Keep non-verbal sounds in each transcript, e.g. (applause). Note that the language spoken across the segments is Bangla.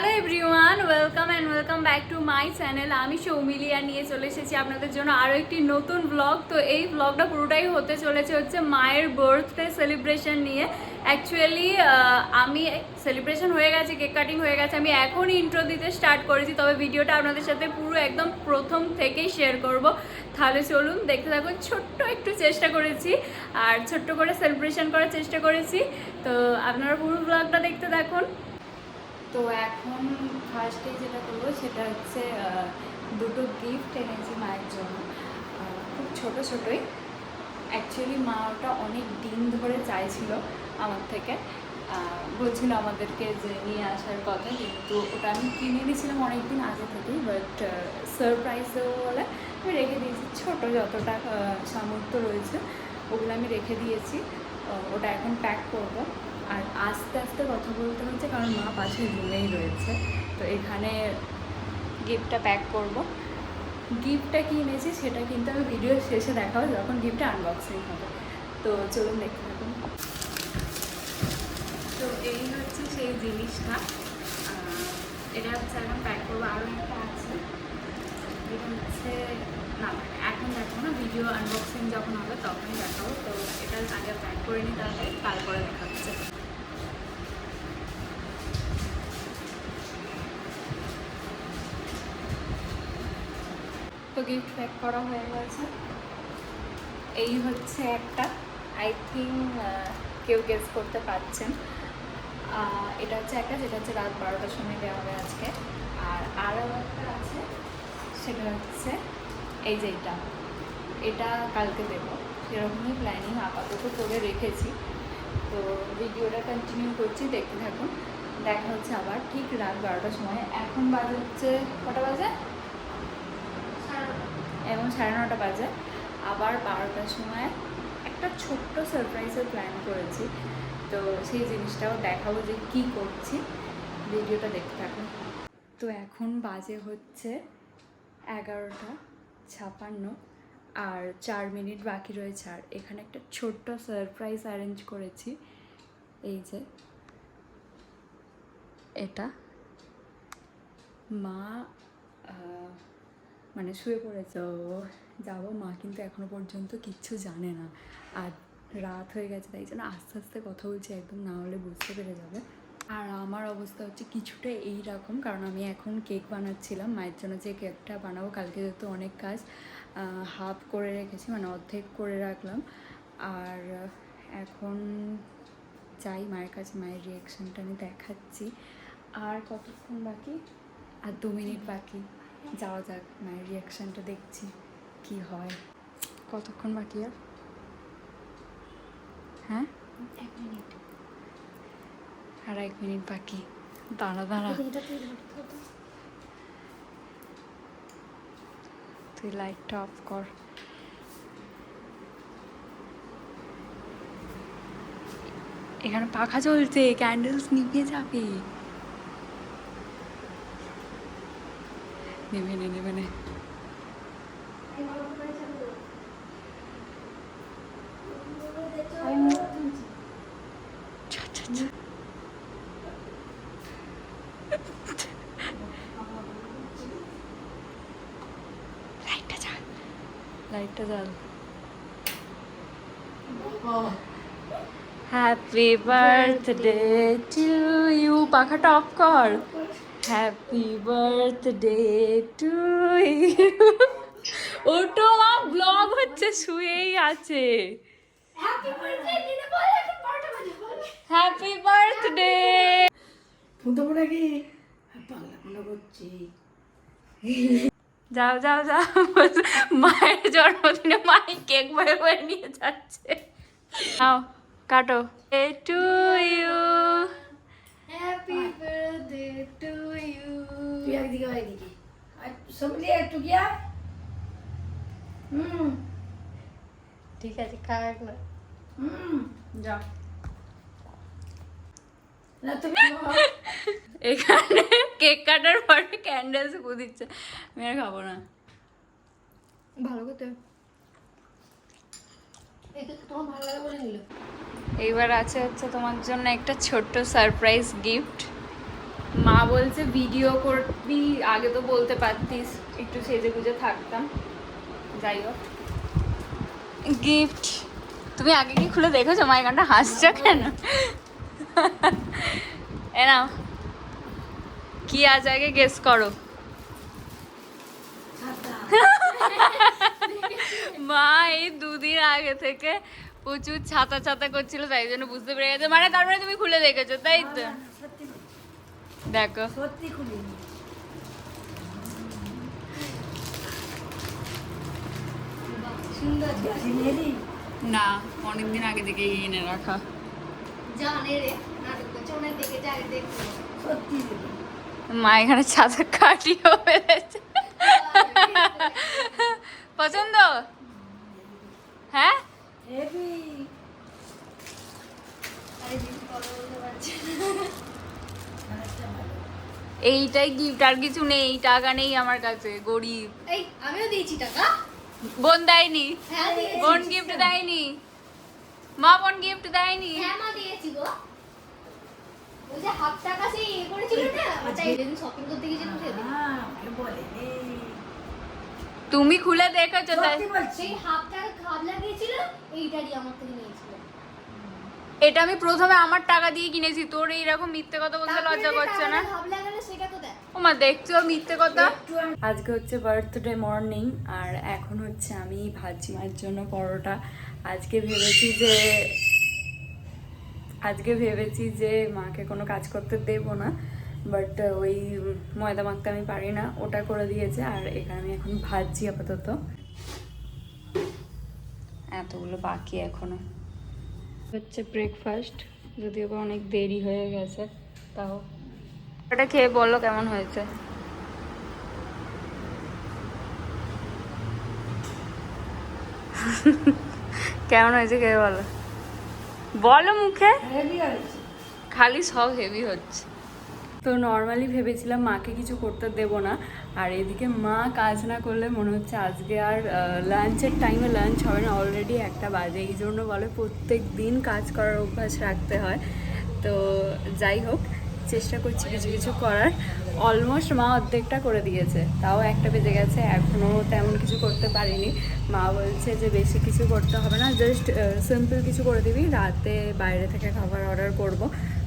Hello everyone welcome and welcome back to my channel আমি সৌমিলিয়া নিয়ে চলে এসেছি আপনাদের জন্য আরও একটি নতুন ব্লগ তো এই ব্লগটা পুরোটাই হতে চলেছে হচ্ছে মায়ের বার্থডে সেলিব্রেশন নিয়ে। অ্যাকচুয়ালি আমি সেলিব্রেশন হয়ে গেছে কেক কাটিং হয়ে গেছে। আমি এখনই ইন্ট্রো দিতে স্টার্ট করেছি, তবে ভিডিওটা আপনাদের সাথে পুরো একদম প্রথম থেকেই শেয়ার করব। তাহলে চলুন দেখতে থাকুন, ছোট্ট একটু চেষ্টা করেছি, আর ছোট্ট করে সেলিব্রেশন করার চেষ্টা করেছি। তো আপনারা পুরো ব্লগটা দেখতে থাকুন। তো এখন ফার্স্টে যেটা করব সেটা হচ্ছে দুটো গিফট এনেছি মায়ের জন্য। খুব ছোটো ছোটোই। অ্যাকচুয়ালি মা ওটা অনেক দিন ধরে চাইছিল আমার থেকে। বলছিল আমাদেরকে যে নিয়ে আসার কথা, কিন্তু ওটা আমি কিনে দিয়েছিলাম অনেক দিন আগে থেকেই বাট সারপ্রাইজ দেবো বলে আমি রেখে দিয়েছি। ছোটো যতটা সামর্থ্য রয়েছে, ওগুলো আমি রেখে দিয়েছি। ওটা এখন প্যাক করব। আর আস্তে আস্তে কথা বলতে হচ্ছে, কারণ মা পাশে রুমেই রয়েছে। তো এখানে গিফটটা প্যাক করব। গিফটটা কি এনেছি সেটা কিন্তু আমি ভিডিও শেষে দেখাবো, যখন গিফটটা আনবক্সিং হবে। তো চলুন দেখতে থাকুন। তো এই হচ্ছে সেই জিনিসটা। এটা হচ্ছে এখন প্যাক করব। আরও একটা আছে। এটা হচ্ছে, না, এখন দেখো না। ভিডিও আনবক্সিং যখন হবে তখনই দেখাবো। তো এটা আগে প্যাক করে নিই তাহলে তারপরে দেখাচ্ছে তো গিফট প্যাক করা হয়ে গেছে। এই হচ্ছে একটা। আই থিঙ্ক কেউ গেস করতে পারছেন। এটা হচ্ছে একটা, যেটা হচ্ছে রাত বারোটার সময় দেওয়া হবে আজকে। আর আরও একটা আছে, সেটা হচ্ছে এই যে এটা। এটা কালকে দেবো। সেরকমই প্ল্যানিং আপাতত করে রেখেছি। তো ভিডিওটা কন্টিনিউ করছি, দেখতে থাকুন। দেখা হচ্ছে আবার ঠিক রাত বারোটার সময়। এখন বাজে হচ্ছে কটা বাজে? এবং সাড়ে নটা বাজে। আবার বারোটার সময় একটা ছোট্ট সারপ্রাইজের প্ল্যান করেছি। তো সেই জিনিসটাও দেখাবো যে কী করছি। ভিডিওটা দেখতে থাকুন। তো এখন বাজে হচ্ছে এগারোটা ছাপান্ন আর চার মিনিট বাকি রয়েছে। আর এখানে একটা ছোট্ট সারপ্রাইজ অ্যারেঞ্জ করেছি। এই যে এটা মা মানে শুয়ে পড়েছে, ও যাব মা কিন্তু এখনও পর্যন্ত কিচ্ছু জানে না। আর রাত হয়ে গেছে, তাই জন্য আস্তে আস্তে কথা বলছি, একদম না হলে বুঝতে পেরে যাবে। আর আমার অবস্থা হচ্ছে কিছুটা এই রকম কারণ আমি এখন কেক বানাচ্ছিলাম, মায়ের জন্য যে কেকটা বানাবো, কালকে যেহেতু অনেক কাজ হাফ করে রেখেছি মানে অর্ধেক করে রাখলাম। আর এখন চাই মায়ের কাছে মায়ের রিয়াকশানটা আমি দেখাচ্ছি। আর কতক্ষণ বাকি? আর দু মিনিট বাকি। যাওয়া যাক মায়ের রিয়াকশানটা দেখছি কি হয়। কতক্ষণ বাকি আর? হ্যাঁ? এক মিনিট। আর এক মিনিট বাকি। দাঁড়া দাঁড়া। তুই লাইটটা অফ কর। এখানে পাখা চলছে ক্যান্ডেলস নিভে যাবে। নেবে নে নেবে নে লাইটটা জ্বাল। হ্যাপি বার্থডে টু ইউ পাখাটা অফ কর। হ্যাপি বার্থডে টু ইউ ওটো মা ব্লগ হচ্ছে শুয়েই আছে। হ্যাপি বার্থডে পড়ে কি? মনে করছি। যাও যাও যাও। মায়ের জন্মদিনে মাই কেক বয়ে বয়ে নিয়ে যাচ্ছে। নাও কাটো। এ to you happy birthday to you তুই একদিকে হয় এদিকে। আর নিয়ে একটু গিয়া হুম। ঠিক আছে খা একবার। হুম। যাও না তুমি (laughs) এখানে কেক কাটার পরে ক্যান্ডেলস দিচ্ছে আমি আর খাব না। ভালো করতে তোমার ভালো লাগে বলে নিল এইবার আছে হচ্ছে তোমার জন্য একটা ছোট্ট সারপ্রাইজ গিফট মা বলছে ভিডিও করবি আগে তো বলতে পারতিস একটু সেজে গুজে থাকতাম। যাই হোক। গিফট তুমি আগে কি খুলে দেখেছ? মা এখানটা হাসছো কেন? এ নাও। কি আছে আগে গেস করো? ছাতা (laughs) মা এই দুদিন আগে থেকে প্রচুর ছাতা ছাতা করছিল তাই জন্য বুঝতে পেরে গেছে। মানে তার মানে তুমি খুলে দেখেছ তাই তো? দেখো। সত্যি খুলিনি। না অনেকদিন আগে থেকে এনে রাখা। মা এখানে ছাতা কাটিয়ে ফেলেছে। পছন্দ? হ্যাঁ? হেভি। এইটাই গিফট আর কিছু নেই টাকা নেই আমার কাছে গরিব। এই আমিও দিয়েছি টাকা। বোন দেয়নি? হ্যাঁ বোন গিফট দেয়নি? মা বোন গিফট দেয়নি? হ্যাঁ মা দিয়েছি গো। ওই যে হাফ টাকা সেই ইয়ে করেছিল না ওটা যেদিন শপিং করতে গিয়েছিলাম সেদিন। তুমি খুলে দেখেছ তাই সেই হাফ টাকা খাব লাগিয়েছিল এইটারই আমার থেকে নিয়েছিল। এটা আমি প্রথমে আমার টাকা দিয়ে কিনেছি তোর এইরকম মিথ্যে কথা বলতে লজ্জা করছে না? ওমা দেখছ মিথ্যে কথা? আজকে হচ্ছে বার্থডে মর্নিং আর এখন হচ্ছে আমি ভাজি মায়ের জন্য পরোটা। আজকে ভেবেছি যে আজকে ভেবেছি যে মাকে কোনো কাজ করতে দেব না বাট ওই ময়দা মাখতে আমি পারি না ওটা করে দিয়েছে আর এখানে আমি এখন ভাজছি আপাতত। এতগুলো বাকি এখনও। হচ্ছে ব্রেকফাস্ট যদিও বা অনেক দেরি হয়ে গেছে তাও। ওটা খেয়ে বলল কেমন হয়েছে? কেমন হয়েছে খেয়ে বলো। বলো মুখে। খালি সব হেভি হচ্ছে। তো নর্মালি ভেবেছিলাম মাকে কিছু করতে দেব না আর এদিকে মা কাজ না করলে মনে হচ্ছে আজকে আর লাঞ্চের টাইমে লাঞ্চ হবে না অলরেডি একটা বাজে। এই জন্য বলে প্রত্যেক দিন কাজ করার অভ্যাস রাখতে হয়। তো যাই হোক, চেষ্টা করছি কিছু কিছু করার। অলমোস্ট মা অর্ধেকটা করে দিয়েছে, তাও একটা বেজে গেছে এখনও তেমন কিছু করতে পারিনি। মা বলছে যে বেশি কিছু করতে হবে না জাস্ট সিম্পল কিছু করে দিবি, রাতে বাইরে থেকে খাবার অর্ডার করব।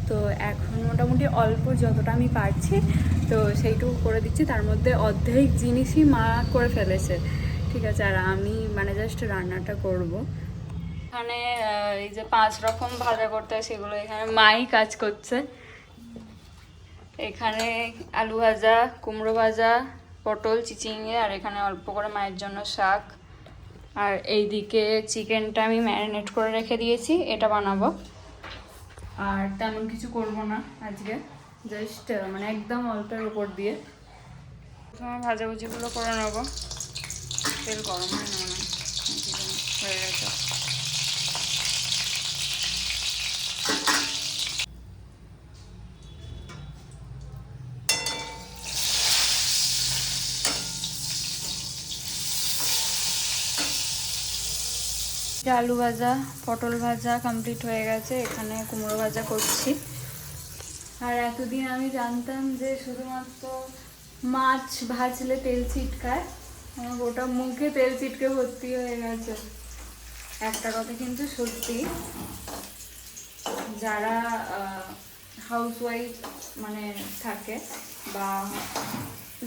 তো এখন মোটামুটি অল্প যতটা আমি পারছি তো সেইটুকু করে দিচ্ছি। তার মধ্যে অর্ধেক জিনিসই মা করে ফেলেছে। ঠিক আছে, আর আমি মানে জাস্ট রান্নাটা করব। এখানে এই যে পাঁচ রকম ভাজা করতে হয়, সেগুলো এখানে মাই কাজ করছে। এখানে আলু ভাজা, কুমড়ো ভাজা, পটল চিচিঙে আর এখানে অল্প করে মায়ের জন্য শাক। আর এইদিকে চিকেনটা আমি ম্যারিনেট করে রেখে দিয়েছি, এটা বানাবো। আর তেমন কিছু করব না আজকে। জাস্ট মানে একদম অল্পের উপর দিয়ে। প্রথমে ভাজাভুজিগুলো করে নেব। তেল গরম হয় না হয়ে গেছে। আলু ভাজা পটল ভাজা কমপ্লিট হয়ে গেছে। এখানে কুমড়ো ভাজা করছি। আর এতদিন আমি জানতাম যে শুধুমাত্র মাছ ভাজলে তেল ছিটকায়। আমার গোটা মুখে তেল ছিটকে ভর্তি হয়ে গেছে। একটা কথা কিন্তু সত্যি, যারা হাউস ওয়াইফ মানে থাকে বা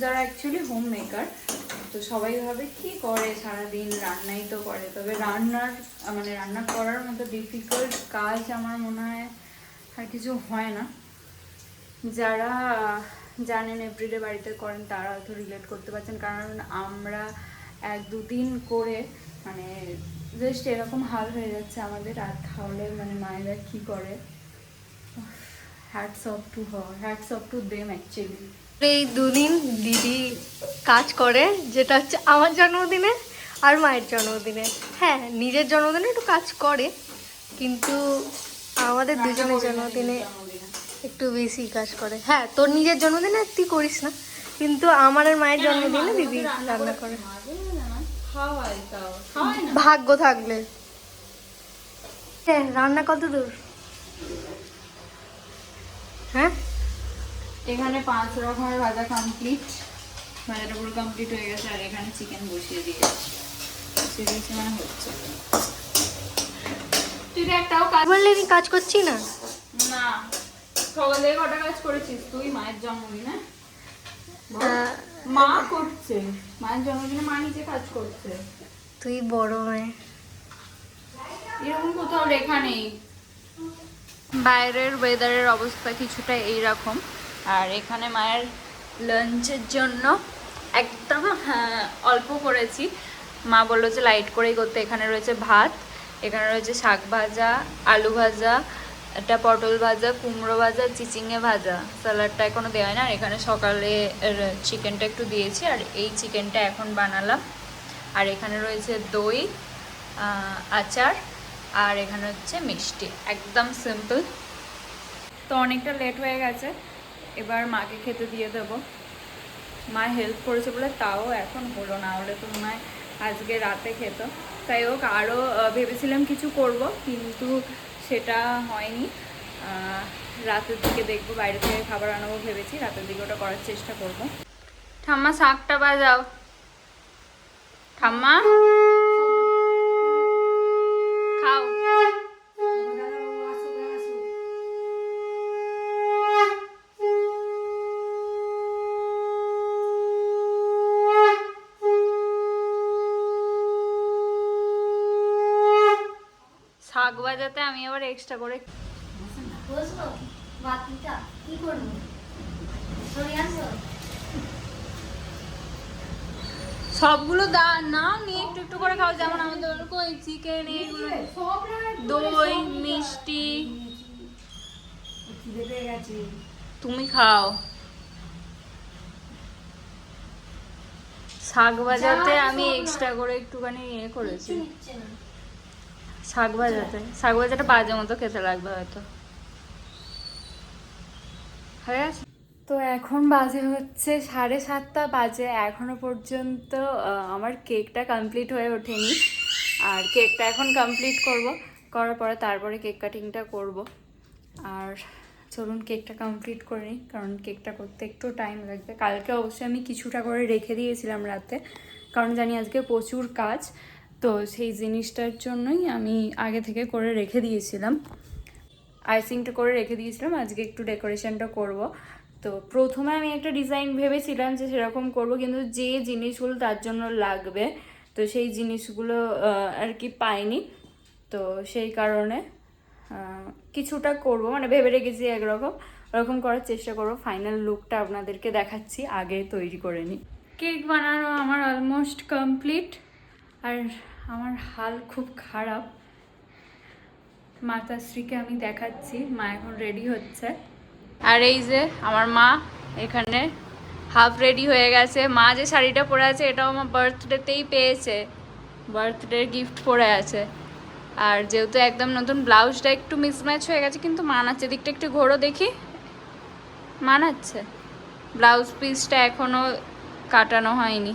যারা অ্যাকচুয়ালি হোম মেকার তো সবাই ভাবে কি করে সারাদিন? রান্নাই তো করে। তবে রান্নার মানে রান্না করার মতো ডিফিকাল্ট কাজ আমার মনে হয় আর কিছু হয় না। যারা জানেন এভরিডে বাড়িতে করেন তারা হয়তো রিলেট করতে পারছেন। কারণ আমরা এক দুদিন করে মানে জাস্ট এরকম হাল হয়ে যাচ্ছে আমাদের আর তাহলে মানে মায়েরা কি করে? Hats off to her hats off to them actually এই দুদিন দিদি কাজ করে যেটা হচ্ছে আমার জন্মদিনে আর মায়ের জন্মদিনে। হ্যাঁ নিজের জন্মদিনে একটু কাজ করে কিন্তু আমাদের দুজনের জন্মদিনে একটু বেশি কাজ করে। হ্যাঁ তোর নিজের জন্মদিনে তুই করিস না কিন্তু আমার আর মায়ের জন্মদিনে দিদি রান্না করে। ভাগ্য থাকলে। হ্যাঁ রান্না কত দূর? হ্যাঁ? এখানে পাঁচ রকমের ভাজা কমপ্লিট ভাজাটা পুরো কমপ্লিট হয়ে গেছে আর এখানে চিকেন বসিয়ে দিয়েছি। বসিয়ে দিয়েছি মানে হচ্ছে। তুই একটাও কাজ বললে আমি কাজ করছি না? না। সকাল কটা কাজ করেছিস? তুই মায়ের জন্মদিনে? মা করছে। মায়ের জন্মদিনে মা নিজে কাজ করছে। তুই বড় মেয়ে এরকম কোথাও লেখা নেই। বাইরের ওয়েদারের অবস্থা কিছুটা এইরকম। আর এখানে মায়ের লাঞ্চের জন্য একদম হ্যাঁ, অল্প করেছি। মা বলল যে লাইট করেই করতে। এখানে রয়েছে ভাত এখানে রয়েছে শাক ভাজা আলু ভাজা একটা পটল ভাজা, কুমড়ো ভাজা, চিচিঙে ভাজা। স্যালাডটা এখনও দেওয়া হয় না আর এখানে সকালে চিকেনটা একটু দিয়েছি। আর এই চিকেনটা এখন বানালাম। আর এখানে রয়েছে দই আচার, আর এখানে হচ্ছে মিষ্টি। একদম সিম্পল। তো অনেকটা লেট হয়ে গেছে। এবার মাকে খেতে দিয়ে দেব। মা হেল্প করেছে বলে তাও এখন হলো না। হলে তো হয় আজকে রাতে খেত। তাই হোক আরও ভেবেছিলাম কিছু করব। কিন্তু সেটা হয়নি। রাতের দিকে দেখব, বাইরে থেকে খাবার আনাবো ভেবেছি, রাতের দিকে ওটা করার চেষ্টা করব। ঠাম্মা, শাকটা বাজাও। ঠাম্মা? বাজাতে আমি আবার এক্সট্রা করে সবগুলো দা নাও নিয়ে একটু একটু করে খাও। যেমন আমাদের ওই চিকেন দই মিষ্টি। তুমি খাও। শাক ভাজাতে আমি এক্সট্রা করে একটুখানি ইয়ে করেছি। শাক ভাজাতে শাক ভাজাটা বাজে মতো খেতে লাগবে হয়তো। হয়ে তো এখন বাজে হচ্ছে সাড়ে সাতটা বাজে, এখনও পর্যন্ত আমার কেকটা কমপ্লিট হয়ে ওঠেনি। আর কেকটা এখন কমপ্লিট করব, করার পরে তারপরে কেক কাটিংটা করব। আর চলুন কেকটা কমপ্লিট করে নিই, কারণ কেকটা করতে একটু টাইম লাগবে। কালকে অবশ্যই আমি কিছুটা করে রেখে দিয়েছিলাম রাতে, কারণ জানি আজকে প্রচুর কাজ। তো সেই জিনিসটার জন্যই আমি আগে থেকে করে রেখে দিয়েছিলাম। আইসিংটা করে রেখে দিয়েছিলাম, আজকে একটু ডেকোরেশনটা করব। তো প্রথমে আমি একটা ডিজাইন ভেবেছিলাম যে সেরকম করব, কিন্তু যে জিনিসগুলো তার জন্য লাগবে, তো সেই জিনিসগুলো আর কি পাইনি। তো সেই কারণে কিছুটা করব মানে ভেবে রেখেছি একরকম। ওরকম করার চেষ্টা করব, ফাইনাল লুকটা আপনাদেরকে দেখাচ্ছি, আগে তৈরি করে নিই। কেক বানানো আমার অলমোস্ট কমপ্লিট আর আমার হাল খুব খারাপ। মাতাশ্রীকে আমি দেখাচ্ছি, মা এখন রেডি হচ্ছে। আর এই যে আমার মা এখানে হাফ রেডি হয়ে গেছে। মা যে শাড়িটা পরে আছে, এটাও আমার বার্থডেতেই পেয়েছে। বার্থডে গিফট পরে আছে। আর যেহেতু একদম নতুন ব্লাউজটা একটু মিসম্যাচ হয়ে গেছে, কিন্তু মানাচ্ছে। দিকটা একটু ঘোরো দেখি। মানাচ্ছে। ব্লাউজ পিসটা এখনও কাটানো হয়নি।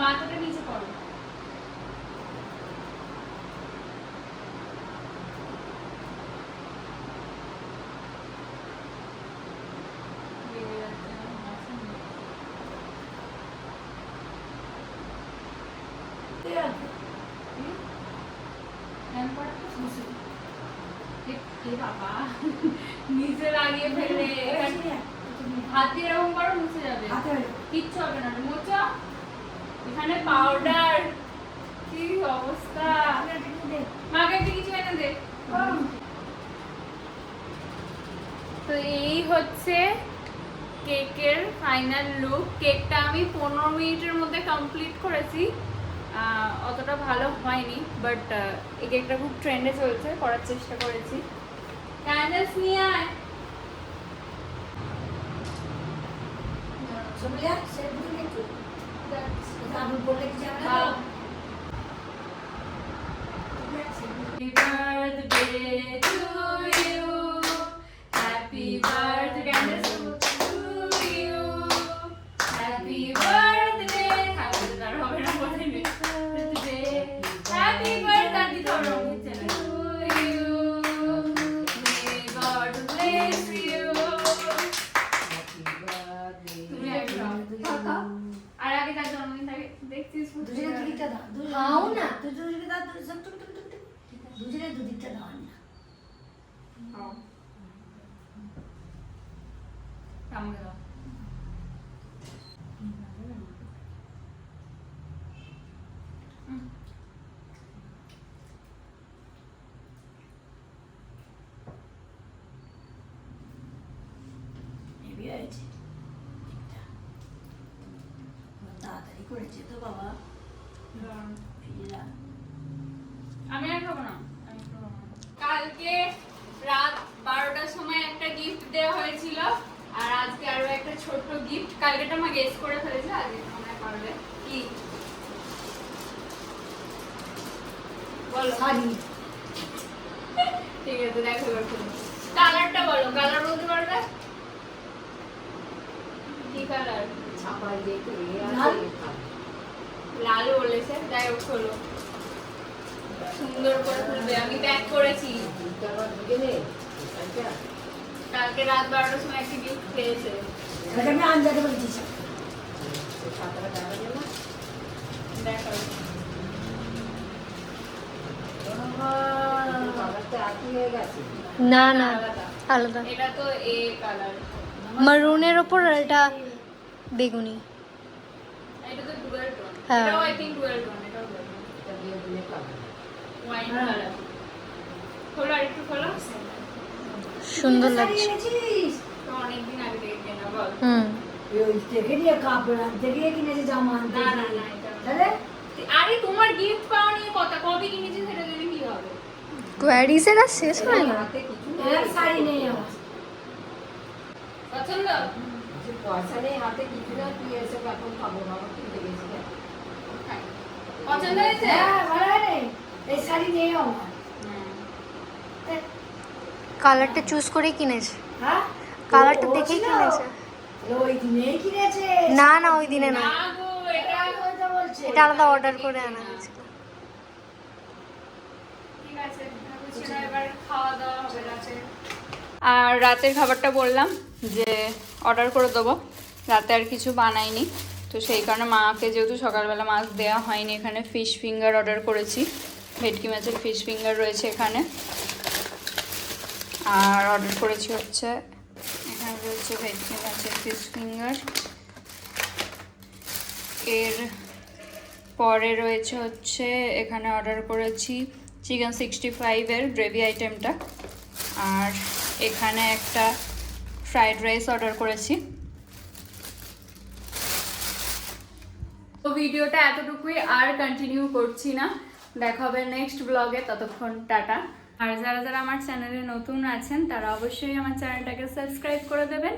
এই মাথাটা নিচে হচ্ছে কেকের ফাইনাল লুক। কেকটা আমি পনেরো মিনিটের মধ্যে কমপ্লিট করেছি। অতটা ভালো হয়নি বাট এই কেকটা খুব ট্রেন্ডে চলছে করার চেষ্টা করেছি। ক্যান্ডেলস নিয়ে আয়। Happy birthday to you. Happy birthday to you. Happy birthday. Happy তার হবে না বলে নে। Birthday. Happy birthday ধরো নিচে না। To you. May God bless you. তুমি একটা খাও। আর আগে তার জন্মদিন থাকে দেখছিস দুজনে দুদিকটা দাও দুজনে খাও না তুই দুজনে দাও তুই সব টুক টুক টুক টুক দুজনে দুদিকটা দাও না খাও। আমাকে দাও হুম। হেভি হয়েছে কেকটা। খুব তাড়াতাড়ি তো বাবা আমি আর খাব না। কালকে রাত বারোটার সময় একটা গিফট দেওয়া হয়েছিল আর আজকে আরও একটা ছোট্ট গিফট কালকেটা আমার গেস করে ফেলেছে আজকে মনে পারবে। কি? বলো। শাড়ি। ঠিক আছে দেখো কালারটা বলো কালার বলতে পারবে? কি কালার? লাল। লাল বলেছে যাই হোক খোলো সুন্দর করে খুলবে আমি প্যাক করেছি। কালকে রাত বারোটার সময় একটা গিফট পেয়েছে আমি আনজাতে বলেছি দেখো না না আলাদা। আলাদা। এটা তো এ কালার মারুনের ওপর আর এটা বেগুনি। এটা তো ডুয়েল টোন হ্যাঁ। এটাও আই থিংক ডুয়েল টোন এটাও ওয়াইন কালার খোলো আর একটু খোলো সুন্দর লাগছে। এনেছিস তো আগে থেকে কেনা বল হুম ওই দেখে দিয়ে কাপড় আনতে গিয়ে কিনেছে জামা আনতে না, না, না, তাহলে আরে তোমার গিফট পাওয়া নিয়ে কথা কবে কিনেছি সেটা জেনে কি হবে? কোয়ারিজের আর শেষ হয় না। শাড়ি নেই আমার পছন্দ? পছন্দ হয়েছে? হ্যাঁ ভালো রে এই শাড়ি নেই আমার। কালারটা চুজ করে কিনেছে। হ্যাঁ? কালারটা ও দেখেই কিনেছে। ওই দিনেই কিনেছে। না না ওই দিনে না। এটা আলাদা অর্ডার করে আনা হয়েছিল ঠিক আছে এবার খাওয়া দাওয়া হবে রাতে। আর রাতের খাবারটা বললাম যে অর্ডার করে দেবো। রাতে আর কিছু বানাইনি। তো সেই কারণে মাকে যেহেতু সকালবেলা মাছ দেওয়া হয়নি, এখানে ফিশ ফিঙ্গার অর্ডার করেছি। ভেটকি মাছের ফিশ ফিঙ্গার রয়েছে এখানে। আর অর্ডার করেছি হচ্ছে, এখানে রয়েছে ভেটকি মাছের ফিশ ফিঙ্গার এর পরে রয়েছে হচ্ছে, এখানে অর্ডার করেছি চিকেন সিক্সটি ফাইভের গ্রেভি আইটেমটা আর এখানে একটা ফ্রাইড রাইস অর্ডার করেছি। তো ভিডিওটা এতটুকুই, আর কন্টিনিউ করছি না। দেখা হবে নেক্সট ব্লগে ততক্ষণ টাটা। আর যারা যারা আমার চ্যানেলে নতুন আছেন, তারা অবশ্যই আমার চ্যানেলটাকে সাবস্ক্রাইব করে দেবেন।